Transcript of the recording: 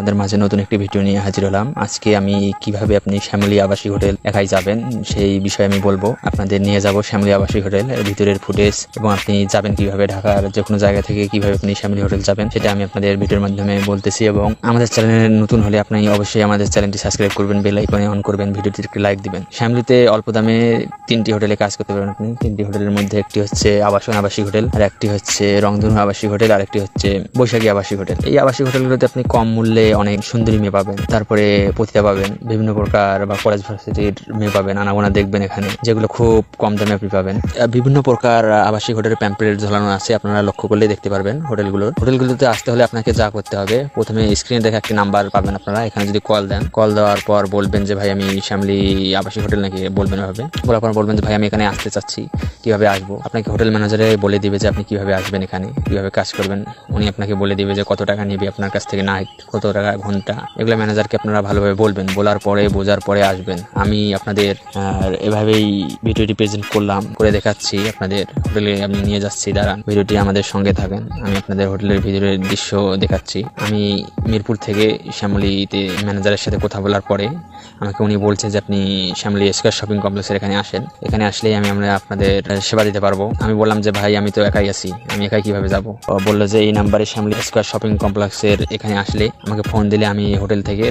আপনাদের মাঝে নতুন একটি ভিডিও নিয়ে হাজির হলাম। আজকে আমি কীভাবে আপনি শ্যামলী আবাসিক হোটেল একাই যাবেন, সেই বিষয়ে আমি বলব। আপনাদের নিয়ে যাব শ্যামলী আবাসিক হোটেল ভিতরের ফুটেজ, এবং আপনি যাবেন কীভাবে ঢাকার যে কোনো জায়গা থেকে কীভাবে আপনি শ্যামলী হোটেল যাবেন, সেটা আমি আপনাদের ভিডিওর মাধ্যমে বলতেছি। এবং আমাদের চ্যানেলে নতুন হলে আপনি অবশ্যই আমাদের চ্যানেলটি সাবস্ক্রাইব করবেন, বেল আইকনে অন করবেন ভিডিওটি একটি লাইক দিবেন। শ্যামলিতে অল্প দামে তিনটি হোটেলে কাজ করতে পারবেন আপনি। তিনটি হোটেলের মধ্যে একটি হচ্ছে আবাসন আবাসিক হোটেল, আর একটি হচ্ছে রংধনু আবাসিক হোটেল, আর একটি হচ্ছে বৈশাখী আবাসিক হোটেল। এই আবাসিক হোটেলগুলোতে আপনি কম মূল্যে অনেক সুন্দরী মেয়ে পাবেন। তারপরে পতিতা পাবেন, বিভিন্ন প্রকার বা কলেজ ভার্সিটির মেয়ে পাবেন, আনাগোনা দেখবেন এখানে, যেগুলো খুব কম দামে আপনি পাবেন। বিভিন্ন প্রকার আবাসিক হোটেলের প্যাম্পলেট ঝোলানো আছে, আপনারা লক্ষ্য করলে দেখতে পারবেন হোটেলগুলোর হোটেলগুলোতে আসতে হলে আপনাকে যা করতে হবে, প্রথমে স্ক্রিনে দেখে একটি নাম্বার পাবেন আপনারা, এখানে যদি কল দেন। কল দেওয়ার পর বলবেন যে, ভাই, আমি শ্যামলি আবাসিক হোটেল নাকি? বলবেন এভাবে। বলার পর বলবেন যে, ভাই, আমি এখানে আসতে চাচ্ছি, কীভাবে আসব? আপনাকে হোটেল ম্যানেজারে বলে দিবে যে, আপনি কীভাবে আসবেন এখানে, কীভাবে কাজ করবেন? উনি আপনাকে বলে দিবে যে, কত টাকা নেবে আপনার কাছ থেকে নাইট কত টাকা ঘণ্টা। এগুলো ম্যানেজারকে আপনারা ভালোভাবে বলবেন। বলার পরে, বোঝার পরে আসবেন। আমি আপনাদের এভাবেই ভিডিওটি প্রেজেন্ট করলাম, করে দেখাচ্ছি আপনাদের হোটেলে আমি নিয়ে যাচ্ছি, দাঁড়ান। ভিডিওটি আমাদের সঙ্গে থাকেন। আমি আপনাদের হোটেলের ভিতরের দৃশ্য দেখাচ্ছি। আমি মিরপুর থেকে শ্যামলিতে ম্যানেজারের সাথে কথা বলার পরে, আমাকে উনি বলছে যে, আপনি শ্যামলি স্কোয়ার শপিং কমপ্লেক্সের এখানে আসেন। এখানে আসলেই আমি, আমরা আপনাদের সেবা দিতে পারব। আমি বললাম যে, ভাই, আমি তো একাই আছি। আমি একাই কীভাবে যাব? বলল যে, এই নাম্বারে শ্যামলি স্কোয়ার শপিং কমপ্লেক্সের এখানে আসলে আমাকে ফোন দিলে আমি হোটেল থেকে